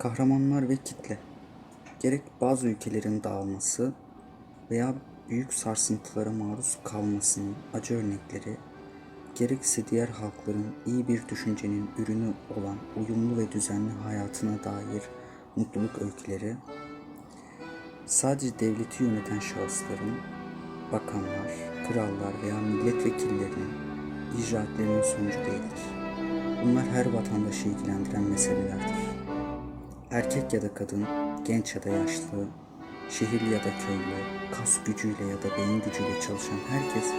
Kahramanlar ve kitle. Gerek bazı ülkelerin dağılması veya büyük sarsıntılara maruz kalmasının acı örnekleri, gerekse diğer halkların iyi bir düşüncenin ürünü olan uyumlu ve düzenli hayatına dair mutluluk öyküleri, sadece devleti yöneten şahısların, bakanlar, krallar veya milletvekillerinin icraatlerinin sonucu değildir. Bunlar her vatandaşı ilgilendiren meselelerdir. Erkek ya da kadın, genç ya da yaşlı, şehirli ya da köylü, kas gücüyle ya da beyin gücüyle çalışan herkes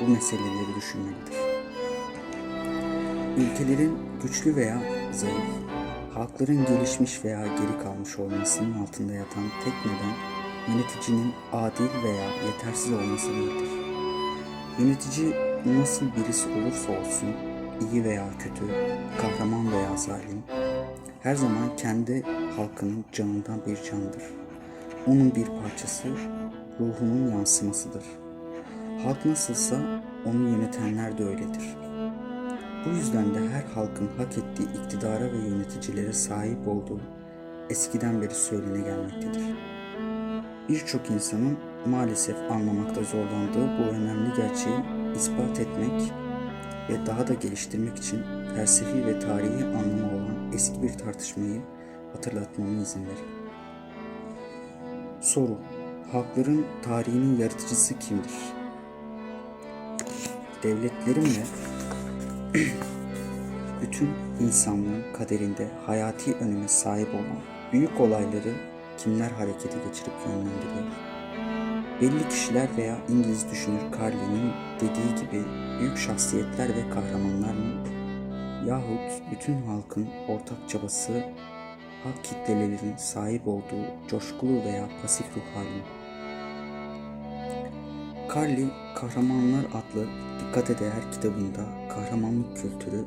bu meseleleri düşünmelidir. Ülkelerin güçlü veya zayıf, halkların gelişmiş veya geri kalmış olmasının altında yatan tek neden yöneticinin adil veya yetersiz olması değildir. Yönetici nasıl birisi olursa olsun, iyi veya kötü, kahraman veya zalim, her zaman kendi halkının canından bir candır. Onun bir parçası, ruhunun yansımasıdır. Halk nasılsa onu yönetenler de öyledir. Bu yüzden de her halkın hak ettiği iktidara ve yöneticilere sahip olduğu eskiden beri söylene gelmektedir. Birçok insanın maalesef anlamakta zorlandığı bu önemli gerçeği ispat etmek ve daha da geliştirmek için felsefi ve tarihi anlamı olan eski bir tartışmayı hatırlatmama izin verin. Soru Halkların tarihinin yaratıcısı kimdir? Devletlerin ve bütün insanlığın kaderinde hayati öneme sahip olan büyük olayları kimler harekete geçirip yönlendiriyor? Belli kişiler veya İngiliz düşünür Carly'nin dediği gibi büyük şahsiyetler ve kahramanlar mı? Yahut bütün halkın ortak çabası halk kitlelerinin sahip olduğu coşkulu veya pasif ruh hali mi? Carly, Kahramanlar adlı dikkate değer kitabında kahramanlık kültürü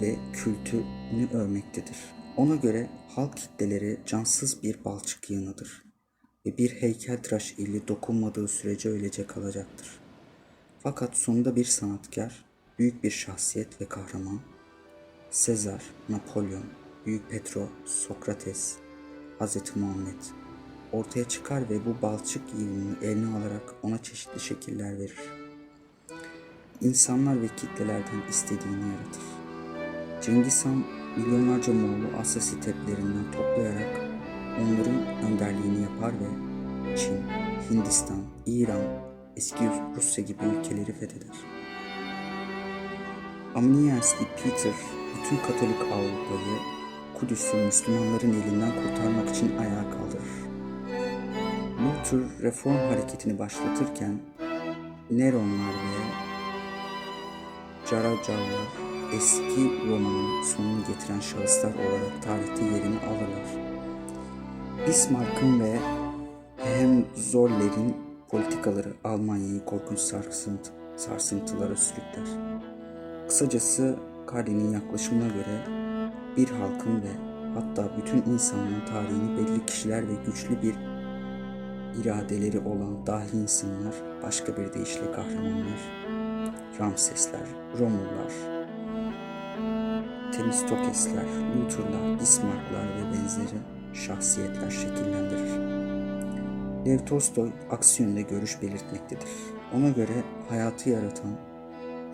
ve kültünü övmektedir. Ona göre halk kitleleri cansız bir balçık yığınıdır ve bir heykeltıraş ili dokunmadığı sürece öylece kalacaktır. Fakat sonunda bir sanatkar, büyük bir şahsiyet ve kahraman, Sezar, Napolyon, Büyük Petro, Sokrates, Hz. Muhammed ortaya çıkar ve bu balçık yığınını eline alarak ona çeşitli şekiller verir. İnsanlar ve kitlelerden istediğini yaratır. Cengiz Han milyonlarca Moğol'u Asya steplerinden toplayarak onların önderliğini yapar ve Çin, Hindistan, İran, eski Rusya gibi ülkeleri fetheder. Amniyasli Peter bütün Katolik Avrupa'yı Kudüs'ü Müslümanların elinden kurtarmak için ayağa kaldırır. Luther reform hareketini başlatırken Neronlar ve Caracallar eski Roma'nın sonunu getiren şahıslar olarak tarihte yerini alırlar. Bismarck'ın ve Hohenzollern'in politikaları Almanya'yı korkunç sarsıntı, sarsıntılara sürükler. Kısacası Carly'nin yaklaşımına göre bir halkın ve hatta bütün insanlığın tarihini belli kişiler ve güçlü bir iradeleri olan dahi insanlar, başka bir deyişle kahramanlar, Ramsesler, Romullar, Temistokesler, Luther'lar, Bismarck'lar ve benzeri şahsiyetler şekillendirir. Lev Tolstoy aksi yönde görüş belirtmektedir. Ona göre hayatı yaratan,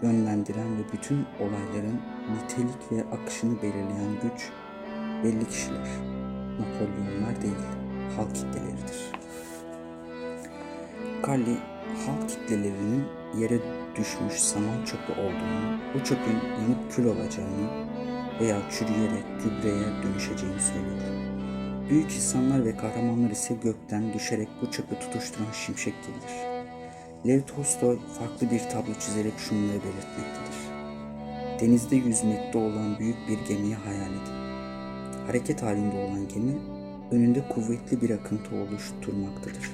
yönlendiren ve bütün olayların nitelik ve akışını belirleyen güç belli kişiler, Napolyonlar değil, halk kitleleridir. Carly, halk kitlelerinin yere düşmüş saman çöpü olduğunu, bu çöpün yanıp kül olacağını veya çürüyerek gübreye dönüşeceğini söylüyor. Büyük insanlar ve kahramanlar ise gökten düşerek bu çöpü tutuşturan şimşek gibidir. Lev Tolstoy farklı bir tablo çizerek şunları belirtmektedir. Denizde yüzmekte olan büyük bir gemiyi hayal edin. Hareket halinde olan gemi önünde kuvvetli bir akıntı oluşturmaktadır.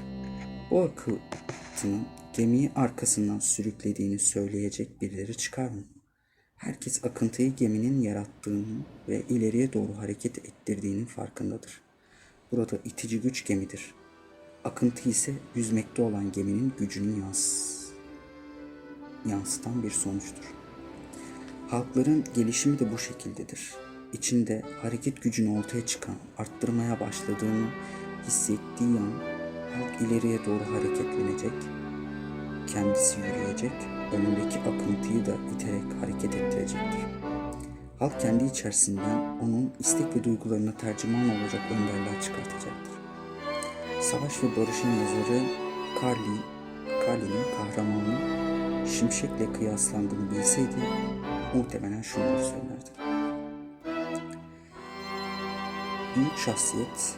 Bu akıntının gemiyi arkasından sürüklediğini söyleyecek birileri çıkar mı? Herkes akıntıyı geminin yarattığını ve ileriye doğru hareket ettirdiğinin farkındadır. Burada itici güç gemidir. Akıntı ise yüzmekte olan geminin gücünü yans yansıtan bir sonuçtur. Halkların gelişimi de bu şekildedir. içinde hareket gücünü ortaya çıkan, arttırmaya başladığını hissettiği an halk ileriye doğru hareketlenecek, kendisi yürüyecek, önündeki akıntıyı da iterek hareket ettirecektir. Halk kendi içerisinden onun istek ve duygularına tercüman olacak önderler çıkartacaktır. Savaş ve Barış'ın yazarı Carly, Carly'nin kahramanı Şimşek'le kıyaslandığını bilseydi muhtemelen şunları söylerdi. Büyük şahsiyet,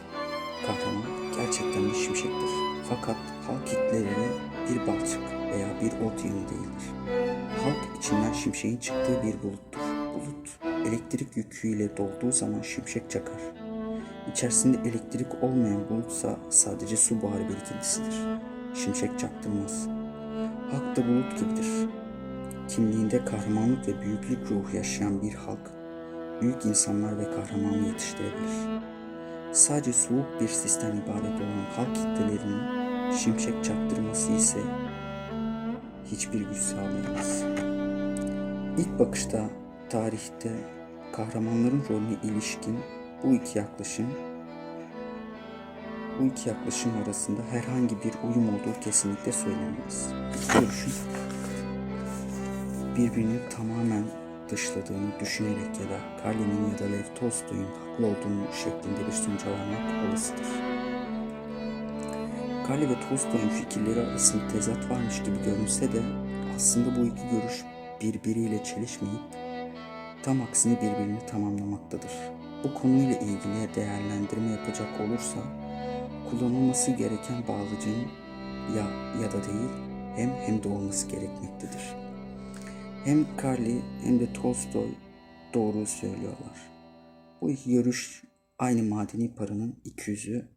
kahraman gerçekten bir şimşektir. Fakat halk kitleleri bir balçık veya bir ot yığını değildir. Halk içinden şimşeğin çıktığı bir buluttur. Bulut elektrik yüküyle dolduğu zaman şimşek çakar. İçerisinde elektrik olmayan bulutsa sadece su buharı birikintisidir. Şimşek çaktırmaz. Halk da bulut gibidir. Kimliğinde kahramanlık ve büyüklük ruhu yaşayan bir halk, büyük insanlar ve kahramanı yetiştirebilir. Sadece soğuk bir sistem ibaret olan halk kitlelerinin şimşek çaktırması ise hiçbir güç sağlayamaz. İlk bakışta tarihte kahramanların rolüne ilişkin bu iki yaklaşım bu iki yaklaşım arasında herhangi bir uyum olduğu kesinlikle söylenemez. Görüşün birbirini tamamen dışladığını düşünerek ya da Carly'nin ya da Lev Tolstoy'un haklı olduğunu şeklinde bir sonuca varmak olasıdır. Carly ve Tolstoy'un fikirleri arasında tezat varmış gibi görünse de aslında bu iki görüş birbiriyle çelişmeyip tam aksine birbirini tamamlamaktadır. Bu konuyla ilgili değerlendirme yapacak olursa kullanılması gereken bağlıcın ya ya da değil hem hem de olması gerekmektedir. Hem Carly hem de Tolstoy doğru söylüyorlar. Bu iki görüş aynı madeni paranın iki yüzü,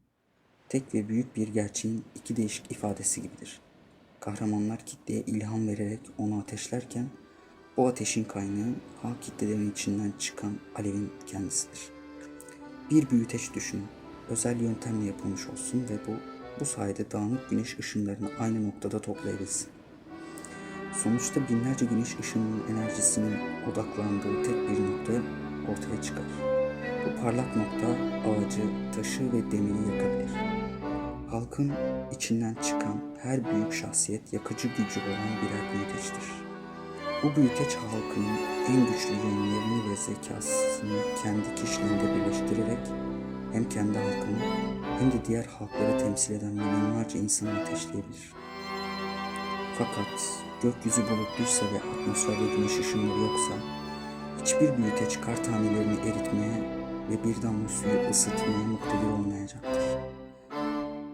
tek ve büyük bir gerçeğin iki değişik ifadesi gibidir. Kahramanlar kitleye ilham vererek onu ateşlerken bu ateşin kaynağı halk kitlelerinin içinden çıkan alevin kendisidir. Bir büyüteç düşünün. Özel yöntemle yapılmış olsun ve bu bu sayede dağınık güneş ışınlarını aynı noktada toplayabilsin. Sonuçta binlerce güneş ışınının enerjisinin odaklandığı tek bir nokta ortaya çıkar. Bu parlak nokta ağacı, taşı ve demiri yakabilir. Halkın içinden çıkan her büyük şahsiyet yakıcı gücü olan birer büyüteçtir. Bu büyüteç halkın en güçlü yönlerini ve zekasını kendi kişiliğinde birleştirerek hem kendi halkını hem de diğer halkları temsil eden milyonlarca insanı ateşleyebilir. Fakat gökyüzü bulutluysa ve atmosferde güneş ışınları yoksa hiçbir büyüteç kar tanelerini eritmeye ve bir damla suyu ısıtmaya muktedir olmayacaktır.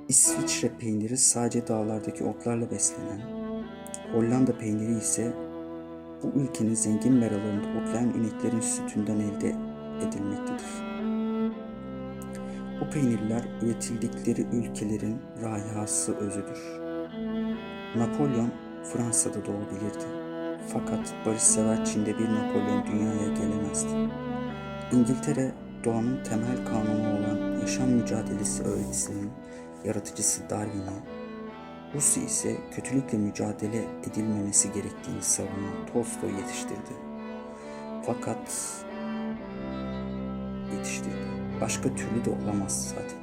İsviçre peyniri sadece dağlardaki otlarla beslenen, Hollanda peyniri ise bu ülkenin zengin meralarında otlayan ineklerin sütünden elde edilmektedir. Bu peynirler üretildikleri ülkelerin rayhası özüdür. Napolyon Fransa'da doğabilirdi. Fakat barışsever Çin'de bir Napolyon dünyaya gelemezdi. İngiltere doğanın temel kanunu olan yaşam mücadelesi öğretisinin yaratıcısı Darwin'e, Rusya ise kötülükle mücadele edilmemesi gerektiğini savunan Tolstoy yetiştirdi. Fakat yetiştirdi. Başka türlü de olamaz zaten.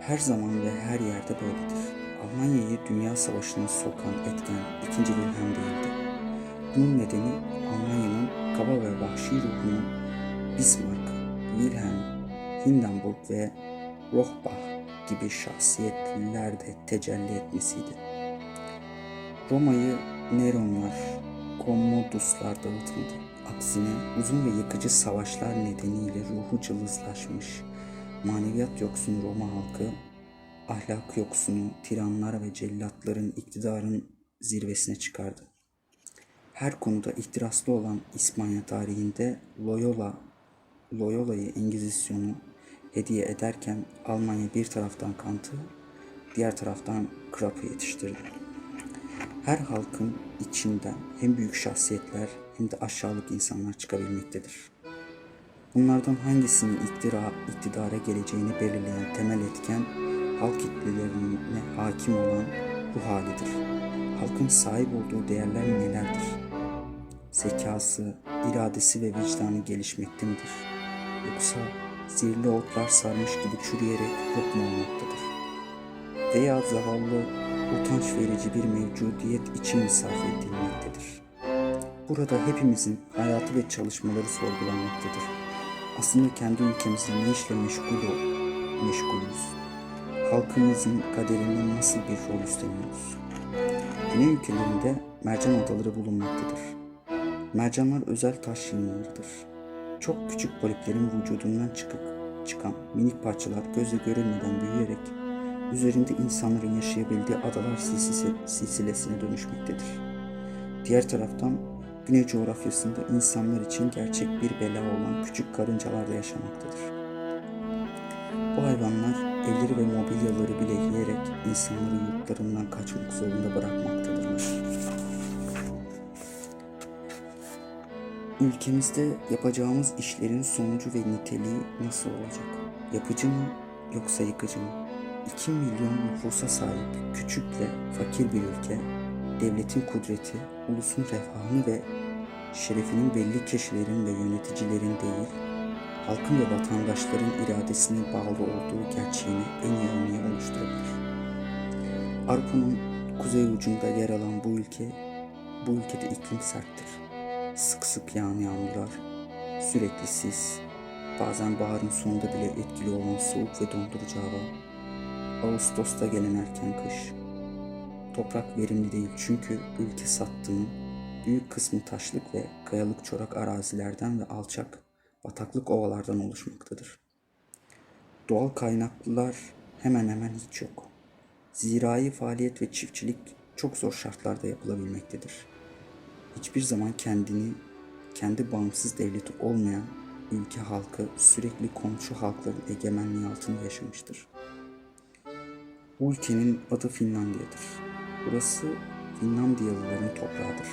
Her zaman ve her yerde böyledir. Almanya'yı Dünya Savaşı'na sokan etken 2. Wilhelm değildi. Bunun nedeni Almanya'nın kaba ve vahşi ruhunu Bismarck, Wilhelm, Hindenburg ve Rohrbach gibi şahsiyetlerde tecelli etmesiydi. Roma'yı Neronlar, Commoduslar dağıtmadı. Aksine uzun ve yıkıcı savaşlar nedeniyle ruhu cılızlaşmış, maneviyat yoksun Roma halkı ahlak yoksunu, tiranlar ve cellatların iktidarın zirvesine çıkardı. Her konuda ihtiraslı olan İspanya tarihinde Loyola, Loyola'yı Engizisyonu hediye ederken Almanya bir taraftan Kant'ı, diğer taraftan Krap'ı yetiştirdi. Her halkın içinden hem büyük şahsiyetler hem de aşağılık insanlar çıkabilmektedir. Bunlardan hangisinin iktidara, iktidara geleceğini belirleyen temel etken halk kitlelerine hakim olan bu halidir. Halkın sahip olduğu değerler nelerdir? zekası, iradesi ve vicdanı gelişmekte midir? Yoksa zehirli otlar sarmış gibi çürüyerek yok mu olmaktadır? Veya zavallı, utanç verici bir mevcudiyet için mi sarf edilmektedir? Burada hepimizin hayatı ve çalışmaları sorgulanmaktadır. Aslında kendi ülkemizde ne işle meşgul ol, meşgulüz? Halkımızın kaderinde nasıl bir rol üstleniyoruz? Güney ülkelerinde mercan adaları bulunmaktadır. Mercanlar özel taş yığınlarıdır. Çok küçük poliplerin vücudundan çıkıp çıkan minik parçalar gözle görülmeden büyüyerek üzerinde insanların yaşayabildiği adalar silsile, silsilesine dönüşmektedir. Diğer taraftan Güney coğrafyasında insanlar için gerçek bir bela olan küçük karıncalar da yaşamaktadır. Bu hayvanlar evleri ve mobilyaları bile yiyerek insanları yurtlarından kaçmak zorunda bırakmaktadırlar. Ülkemizde yapacağımız işlerin sonucu ve niteliği nasıl olacak? Yapıcı mı yoksa yıkıcı mı? 2 milyon nüfusa sahip küçükle fakir bir ülke, devletin kudreti, ulusun refahını ve şerefinin belli kişilerin ve yöneticilerin değil, halkın ve vatandaşların iradesine bağlı olduğu gerçeğini en iyi örneği oluşturabilir. Avrupa'nın kuzey ucunda yer alan bu ülke, bu ülkede iklim serttir. Sık sık yağan yağmurlar, sürekli sis, bazen baharın sonunda bile etkili olan soğuk ve dondurucu hava, Ağustos'ta gelen erken kış. Toprak verimli değil çünkü ülke sattığının büyük kısmı taşlık ve kayalık çorak arazilerden ve alçak bataklık ovalardan oluşmaktadır. Doğal kaynaklar hemen hemen hiç yok. Zirai faaliyet ve çiftçilik çok zor şartlarda yapılabilmektedir. Hiçbir zaman kendini, kendi bağımsız devleti olmayan ülke halkı sürekli komşu halkların egemenliği altında yaşamıştır. Bu ülkenin adı Finlandiya'dır. Burası Finlandiyalıların toprağıdır.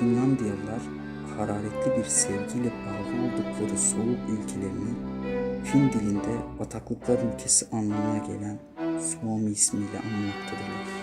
Finlandiyalılar hararetli bir sevgiyle bağlı oldukları soğuk ülkelerini Fin dilinde bataklıklar ülkesi anlamına gelen Suomi ismiyle anmaktadırlar.